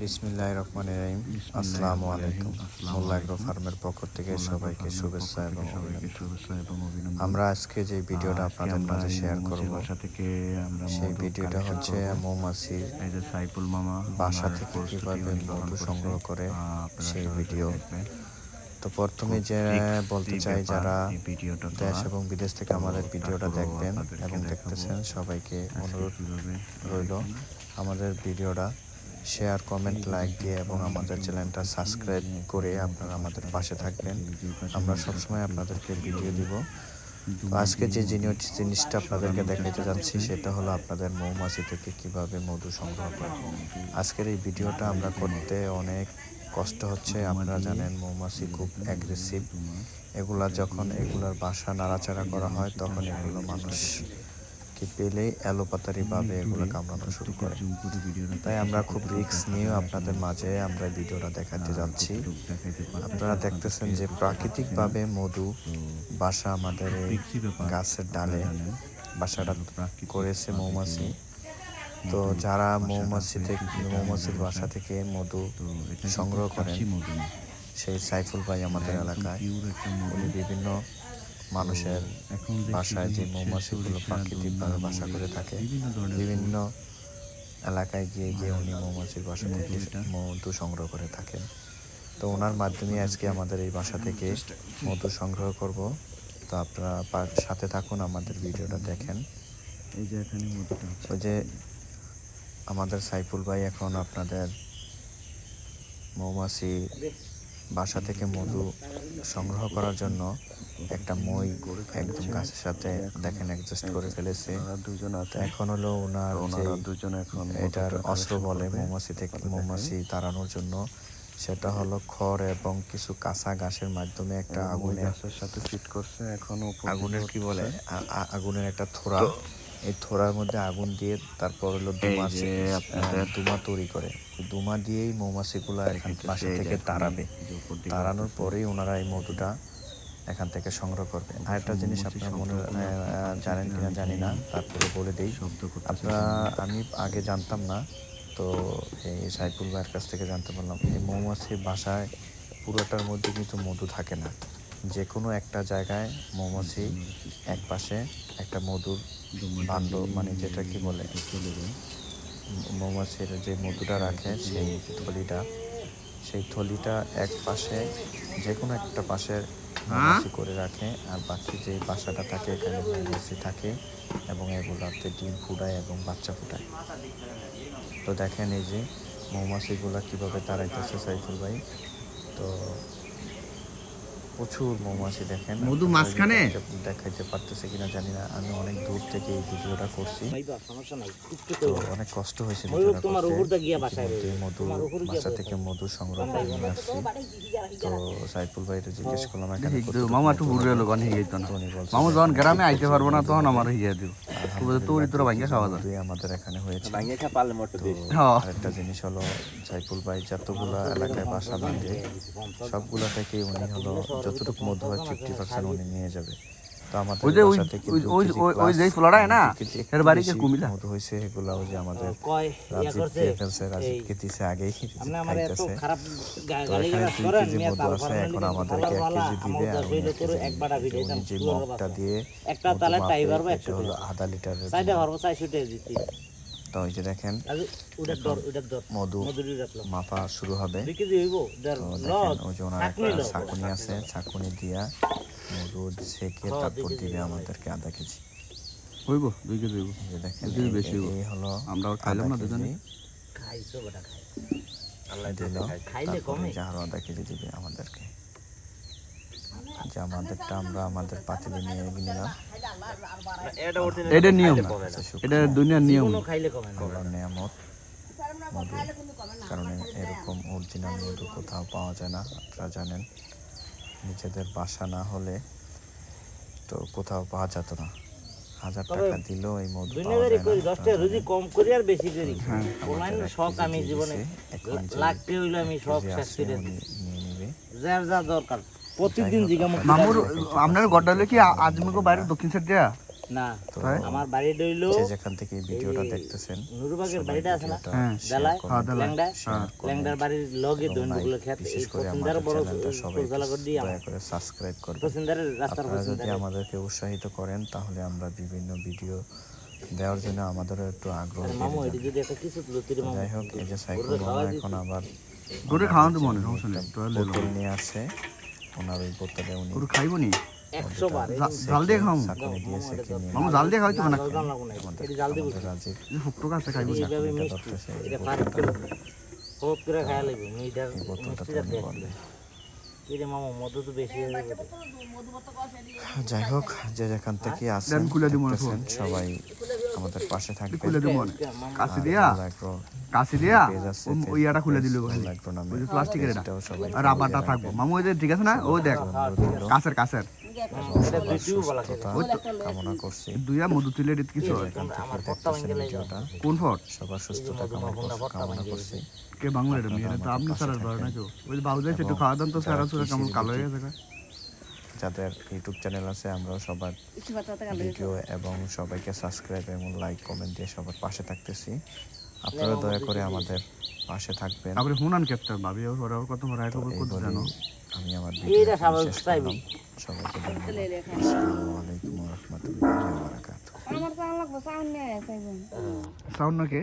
বিসমিল্লাহ রহমান রহিম। আসসালামু আলাইকুম। মোল্লা ফার্মের পক্ষ থেকে সবাইকে শুভেচ্ছা এবং আমরা আজকে যে ভিডিওটা আপনাদের মাঝে শেয়ার করব বাসা থেকে সেই ভিডিওটা হচ্ছে করব। মৌমাছির সাইফুল মামা বাসা থেকে কীভাবে মধু সংগ্রহ করে সেই ভিডিও। তো প্রথমে যে বলতে চাই যারা ভিডিওটা দেশ এবং বিদেশ থেকে আমাদের ভিডিওটা দেখবেন এবং দেখতেছেন সবাইকে অনুরোধ রইল আমাদের ভিডিওটা। শেয়ার কমেন্ট লাইক দিয়ে এবং আমাদের চ্যানেলটা সাবস্ক্রাইব করে আপনারা আমাদের পাশে থাকবেন। আমরা সবসময় আপনাদেরকে ভিডিও দিব। আজকে যে জিনিস জিনিসটা আপনাদেরকে দেখাইতে যাচ্ছি, সেটা হলো আপনাদের মৌমাছি থেকে কীভাবে মধু সংগ্রহ করে আজকের এই ভিডিওটা আমরা করতে অনেক কষ্ট হচ্ছে, আপনারা জানেন মৌমাছি খুব অ্যাগ্রেসিভ এগুলা যখন এগুলার বাসা নাড়াচাড়া করা হয়, তখন এগুলো মানুষকে পেলেই অ্যালোপাতারিভাবে এগুলো কামড়ানো শুরু করে। তাই আমরা খুব রিস্ক নিয়ে আপনাদের মাঝে আমরা ভিডিওটা দেখাতে যাচ্ছি। আপনারা দেখতেছেন যে প্রাকৃতিকভাবে মধু বাসা আমাদের গাছের ডালে। বাসাটা করেছে মৌমাছি। তো যারা মৌমাছি থেকে মৌমাছির বাসা থেকে মধু সংগ্রহ করেন সেই সাইফুল ভাই আমাদের এলাকায়। উনি বিভিন্ন মানুষের বাসায় যে মৌমাছিগুলো প্রাকৃতিকভাবে বাসা করে থাকে বিভিন্ন এলাকায় গিয়ে গিয়ে উনি মৌমাছির বাসা থেকে মধু সংগ্রহ করে থাকেন। তো ওনার মাধ্যমে আজকে আমাদের এই বাসা থেকে মধু সংগ্রহ করব। তো আপনারা সাথে থাকুন আমাদের ভিডিওটা দেখেন। এই যে এখানে মধুটা ওই যে আমাদের সাইফুল ভাই এখন আপনাদের মৌমাছি বাসা থেকে মধু সংগ্রহ করার জন্য একটা মই একদম গাছের সাথে দেখেন অ্যাডজাস্ট করে ফেলেছে। দুজন আছে। এখন হলো ওনার ওনারা দুজন এখন এটার অস্ত্র বলে। মৌমাছি থেকে মৌমাছি তাড়ানোর জন্য। সেটা হলো খড় এবং কিছু কাঁচা ঘাসের মাধ্যমে একটা আগুনের সাথে ফিট করছে এখনও আগুনের কি বলে? আগুনের একটা থোড়া। এই থোড়ার মধ্যে আগুন দিয়ে তারপর হলো দুমা দুমা তৈরি করে। দুমা দিয়েই মৌমাছিগুলো এখান যে থেকে তাড়াবে। তাড়ানোর পরেই ওনারা এই মধুটা এখান থেকে সংগ্রহ করবে। আর একটা জিনিস আপনারা মনে জানেন কিনা জানি না তারপরে বলে দিই। আপনারা আমি আগে জানতাম না তো এই সাইফুল ভাইয়ের কাছ থেকে জানতে পারলাম। এই মৌমাছির বাসায় পুরোটার মধ্যে কিন্তু মধু থাকে না। যে কোনো একটা জায়গায় মৌমাছি এক পাশে একটা মধুর ভাণ্ড মানে যেটা কি বলে? মৌমাছির যে মধুটা রাখে সেই থলিটা সেই থলিটা এক পাশে যে কোনো একটা পাশে মৌমাছি করে রাখে আর বাকি যে বাসাটা থাকে এখানে মৌমাছি থাকে এবং এগুলোতে ডিম ফুটায় এবং বাচ্চা ফুটায়। তো দেখেন এই যে মৌমাছিগুলো কীভাবে তাড়াইতেছে সাইফুল ভাই। প্রচুর মৌমাছি দেখেন মধু মাঝখানে? দেখাইতে- পারতেছে কিনা জানি না আমি অনেক দূর থেকে এই ভিডিওটা করছি ভাইবা সমস্যা নাই একটু তো অনেক কষ্ট। মধু বাসা থেকে মধু সংগ্রহ করে নিয়ে আসছি তো সাইফুল ভাইরে জিজ্ঞেস করলাম মামা একটু ঘুরে এলো গান হিয়ে যেত তো মামা যখন গ্রামে আইতে পারব না তখন আমার হিয়ে তোরি ভাঙ্গা খাওয়া যায় আমাদের এখানে হয়েছে হ্যাঁ। আরেকটা জিনিস হলো সাইফুল ভাই যতগুলো এলাকায় বাসা সবগুলো থেকে উনি হলো যতটুকু মধু হয় ফিফটি পার্সেন্ট উনি নিয়ে যাবে তো আমাদের ওই যে ওই- বাসা থেকে ওই- দুই ওই- কেজি ওই- ওই plus যেই ফ্লোরায় না, এর একটু বাড়ি যে বেশি কুমিল্লা। মধু হয়েছে এগুলো ওই যে আমাদের রাজীব করছে ফেলছে এই রাজীবকে দিছে আগেই আপনি আমার এত খাইতেছে তো এখানে দুই কেজি মধু আছে এখন আমাদেরকে এক কেজি দিবে আর উনি এক কেজি এক বাটা নিবে। ভিডিও উনি যে মগটা দিয়ে একটা তালে টাইবার বা এটা হলো আধা লিটারের সাইডে মধু। চাই ছুটে দিতি তো ওই যে দেখেন মধু মাপা শুরু হবে। ওই যে ওনার একটা ছাকুনি আছে ছাকুনি দিয়া মধু সেকে হ্যাঁ, তারপর দিবে আমাদেরকে আধা কেজি। হইব দুই কেজি হইব। দেখেন দুই বেশি হইব। এই হলো আমরা খাইলাম না দুজনে। খাইছো বেটা খাই দিল খাইলে কমে। এই আধা কেজি দিবে আমাদেরকে। যে আমাদেরটা আমরা আমাদের পাতিলে নিয়ে নিলাম। এটা এটা নিয়ম। এটা দুনিয়ার নিয়ম। কোনো খাইলে কমে না। হলো নিয়ামত। কারণ এরকম অরিজিনাল মধু কোথাও পাওয়া যায় না আপনারা জানেন। নিজেদের বাসা না হলে তো কোথাও পাওয়া যেত না। হাজার টাকা দিলেও এই মধু রুজি কম করি আর বেশি করি। হ্যাঁ। অনলাইন আমাদের এক শখ আমি জীবনে দিছে, এখন যে লাগতে হইলে আমি শখ শেষ করে নিয়ে নিবে। যার যা দরকার। প্রতিদিন মামুর আপনার গড্ডা হলে কি আজমিগো বাইরে দক্ষিণ সাইড দিয়া? না তো আমার বাড়ি রইল যে যেখান থেকে ভিডিওটা দেখতেছেন নুরুবাগের বাড়িটা আছে না? হ্যাঁ। হ্যাঁ, ল্যাংডা হ্যাঁ। ল্যাংডার বাড়ির লগে দৈনগুলো খেত বিশেষ করে আমাদের বড় চ্যানেলটা সবাই করে দিয়ে দয়া করে সাবস্ক্রাইব করবেন। পছন্দারের রাস্তার যদি আমাদেরকে উৎসাহিত করেন তাহলে আমরা বিভিন্ন ভিডিও দেওয়ার জন্য আমাদেরও একটু আগ্রহ মামু বেড়ে যদি একটা কিছু তুলো মামু যাই হোক এই যে সাইকেল এখন আবার গরু খাওয়ান তো মনে সমস্যা নেই তো লেলো। নিয়ে আসছে। ওনার ওই বোতলে উনি গরু খাইবো নি জাল দিয়ে মামু জাল দিয়ে খাওয়াই তো না? জাল ফুকটো খাইবো হোপ করে খাওয়া লাগবে হয়ে যাই হোক যে যেখান থেকে আসেন সবাই। আমাদের পাশে থাকবেন। খুলে দিব? কাছে দিয়া? কাছে দিয়া? ওই ইয়াটা খুলে দিল ওই যে প্লাস্টিকের এটা। রাবারটা থাকব। মামু ওই যে ঠিক আছে না? ও দেখ। কাছের কাছের। ওই কামনা করছি। দুইয়া মধু তুলে কিছু কোন ফট সবার সুস্থতা কামনা করছি কে বাংলা এটা মেয়ে? তো আপনি স্যার ধরে না কেউ ওই যে বাবুদের একটু খাওয়া দান তো স্যার আসলে কেমন কালো হয়ে গেছে। যাদের ইউটিউব চ্যানেল আছে আমরাও সবার ভিডিও এবং সবাইকে সাবস্ক্রাইব এবং লাইক কমেন্ট দিয়ে সবার পাশে থাকতেছি। আপনারা দয়া করে আমাদের পাশে থাকবেন। আপনি হুনান কেপ্টার ভাবি ওরা কত রায় খবর এই করতে জানো? আমি আমার এইটা ভিডিও শেষ করলাম। সবাইকে ধন্যবাদ। আসসালামু আলাইকুম ওয়া রাহমাতুল্লাহি ওয়া বারাকাতুহু। আমার তো লাগবো সাউন্ড নিয়ে সাউন্ড না কে